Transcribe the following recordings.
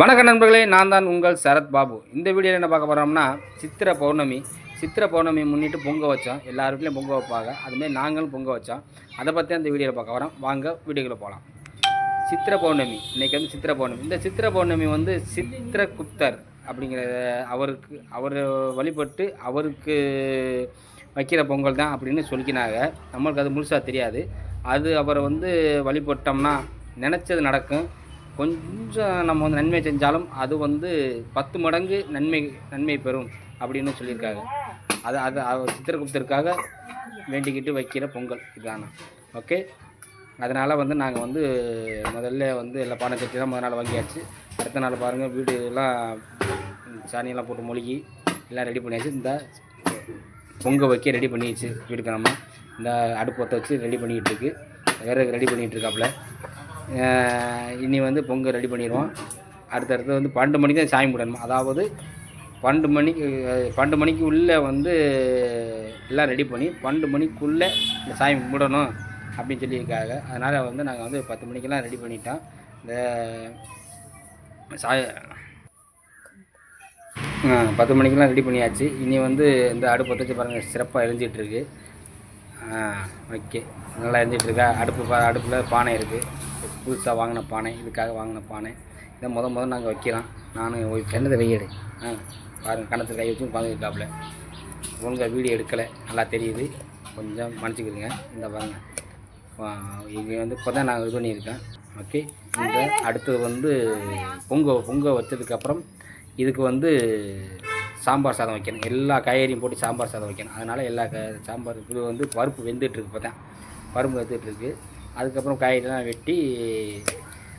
வணக்க நண்பர்களே நான் தான் உங்கள் சரத் பாபு. இந்த வீடியோவில் என்ன பார்க்க போகிறோம்னா சித்திரை பௌர்ணமி. சித்திரை பௌர்ணமி முன்னிட்டு பொங்க வச்சோம். எல்லா வீட்லேயும் பொங்க வைப்பாங்க. அதுமாரி நாங்களும் பொங்க வச்சோம். அதை பற்றி அந்த வீடியோவில் பார்க்க வரோம் வாங்க வீடியோக்குள்ளே போகலாம் சித்திரை பௌர்ணமி. இன்றைக்கி வந்து சித்திரை பௌர்ணமி. இந்த சித்திரை பௌர்ணமி வந்து சித்திரகுப்தர் அப்படிங்கிற அவருக்கு அவர் வழிபட்டு அவருக்கு வைக்கிற பொங்கல் தான் அப்படின்னு சொல்லிக்கினாங்க. நம்மளுக்கு அது முழுசாக தெரியாது. அது அவரை வந்து வழிபட்டோம்னா நினச்சது நடக்கும். கொஞ்சம் நம்ம வந்து நன்மை செஞ்சாலும் அது வந்து பத்து மடங்கு நன்மை நன்மை பெறும் அப்படின்னு சொல்லியிருக்காங்க. அது அது அவர் சித்திரகுப்தருக்காக வேண்டிக்கிட்டு வைக்கிற பொங்கல் இதானா ஓகே? அதனால் வந்து நாங்கள் வந்து முதல்ல வந்து எல்லா பானை சட்டி தான் முதல் நாள் வாங்கியாச்சு. அடுத்த நாள் பாருங்கள் வீடு எல்லாம் சாணியெல்லாம் போட்டு மொழிகி எல்லாம் ரெடி பண்ணியாச்சு. இந்த பொங்க வைக்க ரெடி பண்ணிடுச்சு வீட்டுக்கு நம்ம இந்த அடுப்பு பற்ற வச்சு ரெடி பண்ணிக்கிட்டு இருக்கு. வேறு ரெடி பண்ணிகிட்டு இருக்காப்புல. இனி வந்து பொங்கல் ரெடி பண்ணிடுவோம். அடுத்தடுத்து வந்து பன்னெண்டு மணிக்கு தான் சாமி கும்பிடணும்? அதாவது பன்னெண்டு மணிக்கு பன்னெண்டு மணிக்கு உள்ளே வந்து எல்லாம் ரெடி பண்ணி பன்னெண்டு மணிக்குள்ளே இந்த சாமி கும்பிடணும் அப்படின்னு சொல்லியிருக்காங்க. அதனால் வந்து நாங்கள் வந்து பத்து மணிக்கெல்லாம் ரெடி பண்ணிட்டோம். இந்த சாய பத்து மணிக்கெல்லாம் ரெடி பண்ணியாச்சு. இனி வந்து இந்த அடுப்பு வச்சு பாருங்கள் சிறப்பாக எரிஞ்சிட்ருக்கு ஓகே. நல்லா எரிஞ்சிட்ருக்கா அடுப்பு பா அடுப்பில் பானை இருக்குது புதுசாக வாங்கின பானை இதுக்காக வாங்கின பானை. இதை முத முதல் நாங்கள் வைக்கிறோம் நானும் ஒரு ஃப்ரெண்டு வெயிடு ஆ பாருங்கள் கணத்தில் கை வச்சு உட்காந்துருக்காப்புல ஒழுங்காக வீடியோ எடுக்கலை. நல்லா தெரியுது. கொஞ்சம் மன்னிச்சுக்கிடுங்க. இந்த பாருங்க. இங்கே இது வந்து இப்போ தான் நாங்கள் இது பண்ணியிருக்கேன் ஓகே இந்த அடுத்தது வந்து பொங்க பொங்க வச்சதுக்கப்புறம் இதுக்கு வந்து சாம்பார் சாதம் வைக்கணும். எல்லா காய்கறியும் போட்டு சாம்பார் சாதம் வைக்கணும். அதனால் எல்லா க சாம்பார் இது வந்து பருப்பு வெந்துட்டுருக்கு இப்போ தான் பருப்பு வெந்துட்டுருக்கு. அதுக்கப்புறம் காய்கறிலாம் வெட்டி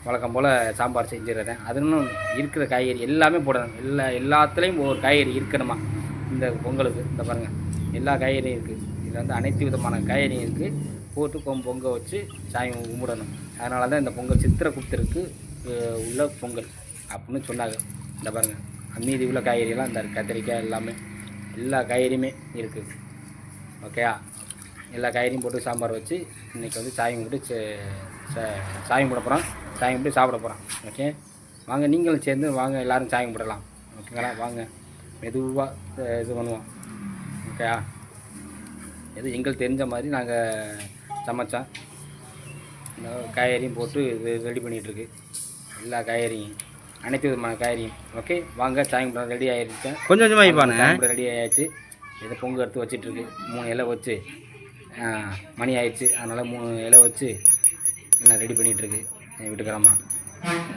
வழக்கம் போல் சாம்பார் செஞ்சிடுறேன். அது இன்னும் இருக்கிற காய்கறி எல்லாமே போடணும். எல்லா எல்லாத்துலேயும் ஒரு காய்கறி இருக்கணுமா? இந்த பொங்கலுக்கு இந்த பாருங்கள் எல்லா காய்கறியும் இருக்குது இதில் வந்து அனைத்து விதமான காய்கறியும் இருக்குது போட்டு கொம் பொங்க வச்சு சாமி கும்பிடணும். அதனால தான் இந்த பொங்கல் சித்திரை குப்தருக்கு உள்ள பொங்கல் அப்படின்னு சொன்னாங்க. இந்த பாருங்கள் மீதி உள்ள காய்கறியெல்லாம் இந்த கத்திரிக்காய் எல்லாமே எல்லா காய்கறியுமே இருக்குது ஓகேயா? எல்லா காய்கறியும் போட்டு சாம்பார் வச்சு இன்றைக்கி வந்து சாயம் கும்பிட்டு சாயம் கும்பிட போகிறோம் சாயம் கும்பிட்டு சாப்பிட போகிறோம் ஓகே வாங்க நீங்களும் சேர்ந்து வாங்க எல்லோரும் சாயம் கும்பிடலாம். ஓகேங்களா வாங்க. மெதுவாக இது பண்ணுவோம். ஓகேயா எது எங்களுக்கு தெரிஞ்ச மாதிரி நாங்கள் சமைச்சோம். இந்த காய்கறியும் போட்டு இது ரெடி பண்ணிகிட்ருக்கு எல்லா காய்கறியும் அனைத்து விதமான காய்கறியும். ஓகே வாங்க சாயம் ரெடி ஆகிடுச்சு கொஞ்சம் கொஞ்சமாக ரெடி ஆயாச்சு. இதை பொங்க எடுத்து வச்சிட்ருக்கு மூணு இலை வச்சு. மணி ஆயிடுச்சு. அதனால் மூணு இலை வச்சு எல்லாம் ரெடி பண்ணிகிட்ருக்கு என் வீட்டுக்காரம்மா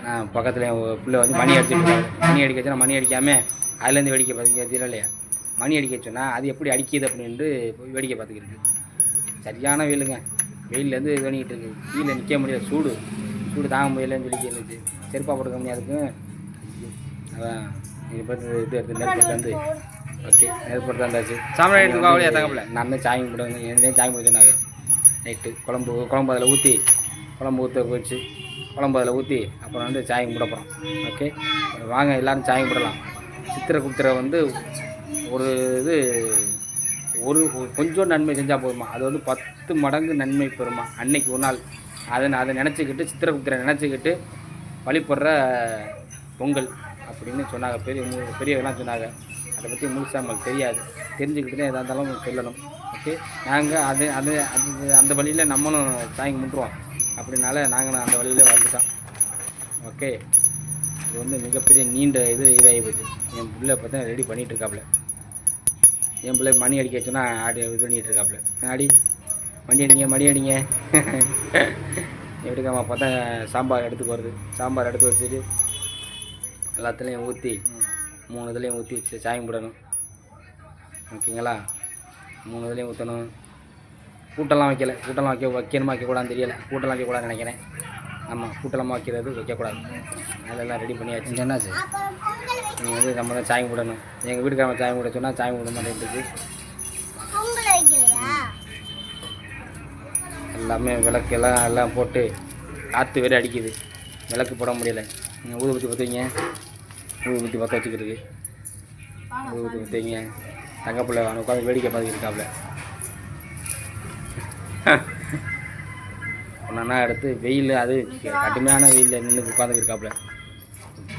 ஆ பக்கத்தில் பிள்ளை வந்து மணி அடிச்சுட்டு மணி அடிக்க வச்சுனா மணி அடிக்காமல் அதுலேருந்து வேடிக்கை பார்த்துக்க இல்லையா மணி அடிக்க வச்சோன்னா அது எப்படி அடிக்கிது அப்படின்ட்டு போய் வேடிக்கை பார்த்துக்கிட்டு சரியான வெயிலுங்க. வெயிலேருந்து இது பண்ணிக்கிட்டு இருக்கு. கீழே நிற்க முடியாது சூடு. சூடு தாங்க முடியலன்னு சொல்லி இருந்துச்சு. செருப்பாக போட்டுக்க முடியாதுக்கும் அதான். இது பார்த்து இது எடுத்து நெருப்பு வந்து ஓகே நெருப்பு எடுத்து வந்தாச்சு சாம்பிராணி எடுத்து காவலியா தங்கப்பில் நான் தான் சாமி கும்பிடுவாங்க என்னையும் சாமி கும்பிட சொன்னாங்க நைட்டு குழம்பு குழம்பு அதில் ஊற்றி குழம்பு ஊற்ற போயிடுச்சு. குழம்பு அதில் ஊற்றி அப்புறம் வந்து சாயம் கும்பிட போகிறோம் ஓகே வாங்க எல்லோரும் சாயம் கும்பிடலாம். சித்திரகுப்தரை வந்து ஒரு இது ஒரு கொஞ்சம் நன்மை செஞ்சால் போதுமா? அது வந்து பத்து மடங்கு நன்மை பெறுமா? அன்னைக்கு ஒரு நாள். அதை அதை நினச்சிக்கிட்டு சித்திரகுப்தரை நினச்சிக்கிட்டு வழிபடுற பொங்கல் அப்படின்னு சொன்னாங்க. பெரிய மு- பெரியவங்களாம் சொன்னாங்க. அதை பற்றி முழுசாக நமக்கு தெரியாது. தெரிஞ்சுக்கிட்டு தான் எதாக இருந்தாலும் சொல்லணும். ஓகே நாங்கள் அது அது அது அந்த வழியில் நம்மளும் தாங்கி கும்பிட்டுருவோம் அப்படினால நாங்களும் அந்த வழியில் வந்துட்டோம். ஓகே இது வந்து மிகப்பெரிய நீண்ட இது இதாகி போச்சு. என் பிள்ளை பார்த்தா ரெடி பண்ணிகிட்டு இருக்காப்புல. என் பிள்ளை மணி அடிக்க வச்சோன்னா ஆடி இது பண்ணிகிட்டு இருக்காப்புல. ஆடி மணி அடிங்க மணி அடிங்க. எப்படிக்காம பார்த்தா சாம்பார் எடுத்துக்கு வருது. சாம்பார் எடுத்து வச்சுட்டு எல்லாத்துலேயும் ஊற்றி மூணு இதுலேயும் ஊற்றி வச்சு சாயம் போடணும். ஓகேங்களா? மூணு இதுலேயும் ஊற்றணும் கூட்டெல்லாம் வைக்கல. கூட்டெல்லாம் வைக்க வைக்கணுமா வைக்கக்கூடாதுன்னு தெரியல. கூட்டெல்லாம் வைக்கக்கூடாதுன்னு நினைக்கிறேன். ஆமாம் கூட்டெல்லாம் வைக்கிறது வைக்கக்கூடாது. அதெல்லாம் ரெடி பண்ணியாச்சு. என்னாச்சு நீங்கள் வந்து நம்ம தான் சாயம் போடணும். எங்கள் வீட்டுக்காரங்க சாயம் போட சொன்னால் சாயம் போட மாட்டேங்குது எல்லாமே விளக்கு எல்லாம் எல்லாம் போட்டு காற்று வேறு அடிக்குது. விளக்கு போட முடியல. நீங்கள் ஊதுபத்தி பற்றுவீங்க ஊதுபத்தி பற்ற வச்சுக்கிட்டு ஊதுபத்தி பற்றுவீங்க தங்கப்பிள்ளை அவனை உட்காந்து வேடிக்கை பார்த்துக்கிட்டு இருக்காப்புல. ஒன்றா எடுத்து வெயில் அது கடுமையான வெயிலில் நின்று உட்காந்துக்கிட்டு இருக்காப்புல.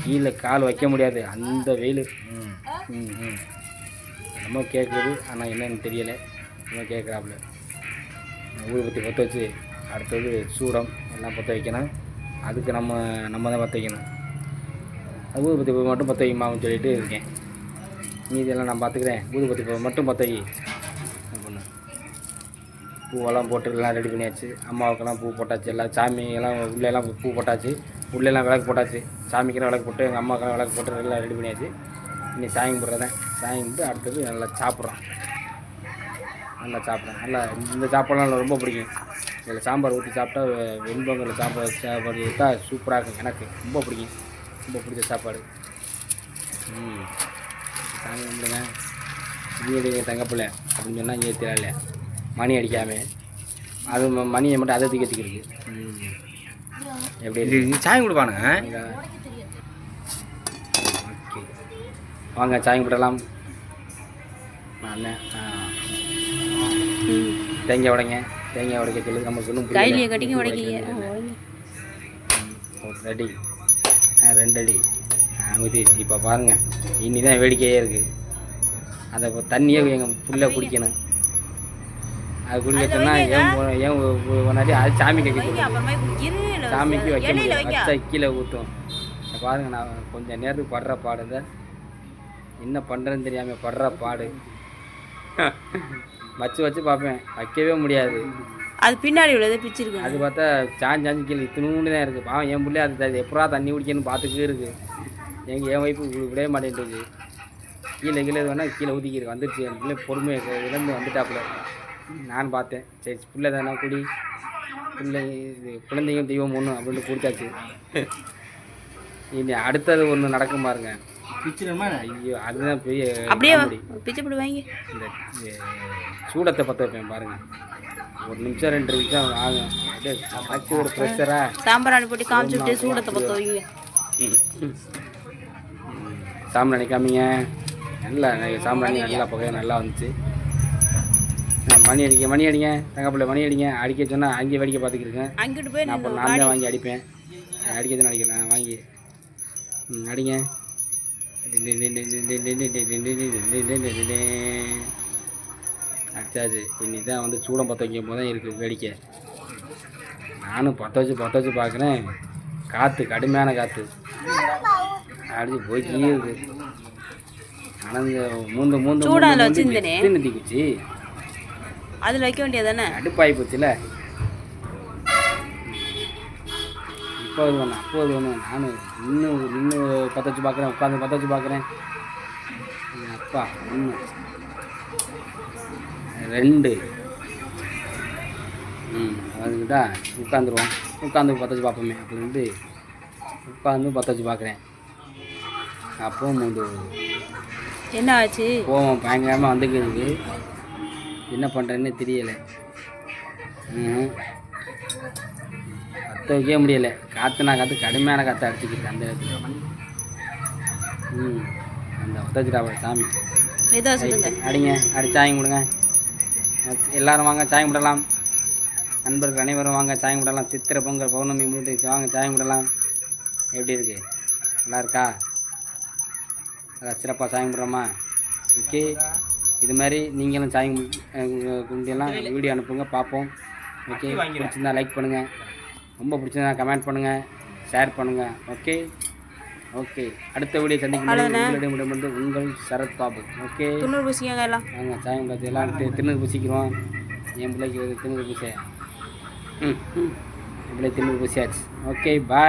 கீழே கால் வைக்க முடியாது அந்த வெயில். ம். நம்ம கேட்குது ஆனால் என்னன்னு தெரியலை. நம்ம கேட்குறாப்புல ஊதுபத்தி பற்ற வச்சு அடுத்தது சூடம் எல்லாம் பற்ற வைக்கணும். அதுக்கு நம்ம நம்ம தான் பற்ற வைக்கணும். ஊதுபத்தி பூ மட்டும் பற்ற வைக்குமான்னு சொல்லிட்டு இருக்கேன். மீதியெல்லாம் நான் பார்த்துக்கிறேன். ஊதுபத்தி பூ மட்டும் பற்ற வை. பூவெல்லாம் போட்டு எல்லாம் ரெடி பண்ணியாச்சு. அம்மாவுக்கெல்லாம் பூ போட்டாச்சு. எல்லாம் சாமியெல்லாம் உள்ளெல்லாம் பூ போட்டாச்சு. உள்ளெல்லாம் விளக்கு போட்டாச்சு. சாமிக்கெல்லாம் விளக்கு போட்டு எங்கள் அம்மாக்கெல்லாம் விளக்கு போட்டு எல்லாம் ரெடி பண்ணியாச்சு. இனி சாமி போடுறதேன் சாயங்கிட்டு கும்பிட்டு அடுத்தது நல்லா சாப்பிட்றோம். நல்லா சாப்பிட்றேன் நல்லா இந்த சாப்பாடுலாம் எனக்கு ரொம்ப பிடிக்கும். இதில் சாம்பார் ஊற்றி சாப்பிட்டா வெண்பொங்கல் சாப்பாடு சாப்பாடு எடுத்தா சூப்பராக இருக்கும். எனக்கு ரொம்ப பிடிக்கும். ரொம்ப பிடிச்ச சாப்பாடு. ம். சாமி கும்பிடுங்க. இங்கே தங்கப்பிள்ளை அப்படின்னு சொன்னால் இங்கே தெரியல மணி அடிக்காம. அது ம- மணியை மட்டும் அதை தூக்கி வச்சுக்கிறது ம் எப்படி சாமி கொடுப்பானுங்க. ஓகே. வாங்க சாய் கும்பிடலாம் அண்ணன் ஆ. தேங்காய் உடைங்க. தேங்காய் உடைக்க சொல்லி. நமக்கு உடைக்கீங்க. ரெடி. ஆ ரெண்டு அடி ஆ ஊற்றிடுச்சு இப்போ பாருங்கள் இனி தான் வேடிக்கையே இருக்குது அதை இப்போ தண்ணியே எங்கள் புள்ள குடிக்கணும். அது குடிக்க சொன்னால் ஏன் ஏன் ஒ- ஒ- ஒரு நாட்டி அது சாமி கைக்கு கொடுக்கும் அப்புறமா இரு சாமிக்கு வைக்க முடியாது. வச்சா கீழே ஊற்றும் பாருங்க நான் கொஞ்சம் நேரத்துக்கு படுற பாடுங்க. என்ன பண்ணுறேன்னு தெரியாமல் படுற பாடு. வச்சு வச்சு பார்ப்பேன். வைக்கவே முடியாது. அது பின்னாடி உள்ளது பிச்சிருக்கு அது பார்த்தா சாஞ்சி சாஞ்சி கீழே இத்தினூண்டு தான் இருக்குது பாவம் என் பிள்ளை அது எப்படா தண்ணி குடிக்கணும்னு பார்த்துக்கே இருக்குது எங்கள் என் வைப்பு விடவே மாட்டேன்ட்டுருக்கு கீழே கீழே வேணால் கீழே ஊற்றிக்கிருக்கு வந்துருச்சு. என் பிள்ளை பொறுமையை இழந்து வந்துட்டாப்புல. நான் பார்த்தேன். சரி பிள்ளை தானே குடி. பிள்ளை இது குழந்தையும் தெய்வம் ஒன்று அப்படின்னு கொடுத்தாச்சு. இனி அடுத்தது ஒன்று நடக்கும் பாருங்க. பிச்சிடமா ஐயோ அதுதான் பெரிய அப்படியே. பிச்சை போட்டு வாங்க இந்த சூடத்தை பற்ற வைப்பேன் பாருங்க. ஒரு நிமிஷம் ரெண்டு நிமிஷம் ஆகும். அப்படியே ஒரு ப்ரெஷரா சாம்பிராணி போட்டு காமிச்சு விட்டு சூடத்தை பற்ற வைங்க. சாம்பிராணி காமிங்க. நல்லா சாம்பிராணி நல்லா புகையை நல்லா வந்துச்சு. மணி அடிக்க மணி அடிங்க. தங்கப்பிள்ளை மணி அடிங்க. அடிக்க சொன்னால் அங்கே வேடிக்கை பார்த்துக்கிருங்க அங்கிட்டு போய் நான் அப்போ நின்னு நான் தான் வாங்கி அடிப்பேன். அடிக்க தான் அடிக்கிறேன். நான் வாங்கி. அடிங்க. அடிச்சாச்சு இன்னி தான் வந்து சூடம் பற்ற வைக்கும் போது தான் இருக்குது வேடிக்கை. நானும் பற்ற வச்சு பற்ற வச்சு பார்க்குறேன். காற்று கடுமையான காற்று அடிச்சு போய்க்கியே இருக்கு. ஆனால் இந்த மூந்து மூந்து சூடம் அதுல வச்சிருந்தேனே. குச்சி அதில் வைக்க வேண்டியது தானே அடுப்பாகி போச்சுல. இப்போ அது ஒன்று அப்போ அது ஒன்று நானும் இன்னும் இன்னும் பற்ற வச்சு பார்க்குறேன் உட்காந்து பற்ற வச்சு பார்க்குறேன். அப்பா ஒன்று ரெண்டு. ம் அதுக்கிட்டா உட்காந்துருவோம். உட்காந்து பற்ற வச்சு பார்ப்போமே அப்படின்ட்டு உட்காந்து பற்ற வச்சு பார்க்குறேன். அப்போ மூன்று. என்ன ஆச்சு? கோவம் பயங்கரமாக வந்துக்கிருக்கு என்ன பண்ணுறேன்னு தெரியலை. ம் பற்ற வைக்கவே முடியலை. காற்றுனா காற்று கடுமையான காற்று அடிச்சுக்கிட்டு அந்த இடத்துல. ம் அந்த ஒத்தச்சிட்டாப்பா சாமி. அடிங்க அடி சாயம் கொடுங்க. எல்லாரும் வாங்க சாயம் விடலாம் நண்பர்கள் அனைவரும் வாங்க சாயம் விடலாம் சித்திரை பொங்கல் பௌர்ணமி மூட்டு வாங்க சாயம் விடலாம் எப்படி இருக்கு? நல்லா இருக்கா? நல்லா சிறப்பாக சாயம் விடுறோமா ஓகே. இது மாதிரி நீங்களும் சாயம் குண்டியெல்லாம் வீடியோ அனுப்புங்க பார்ப்போம். ஓகே. பிடிச்சிருந்தா லைக் பண்ணுங்கள் ரொம்ப பிடிச்சிருந்தா கமெண்ட் பண்ணுங்கள் ஷேர் பண்ணுங்கள் ஓகே. ஓகே. அடுத்த வீடியோ சந்திக்கும் உங்களிடமிருந்து வந்து உங்கள் சரத் பாபு. ஓகே. துண்ணூறு பூசிக்கங்க எல்லாம். நாங்கள் சாயம் பார்த்து எல்லாம் திருநூறு பூசிக்கிறோம். என் பிள்ளைக்கு திருநூறு பூச ம் என் பிள்ளை திருநூறு பூசியாச்சு. Okay bye.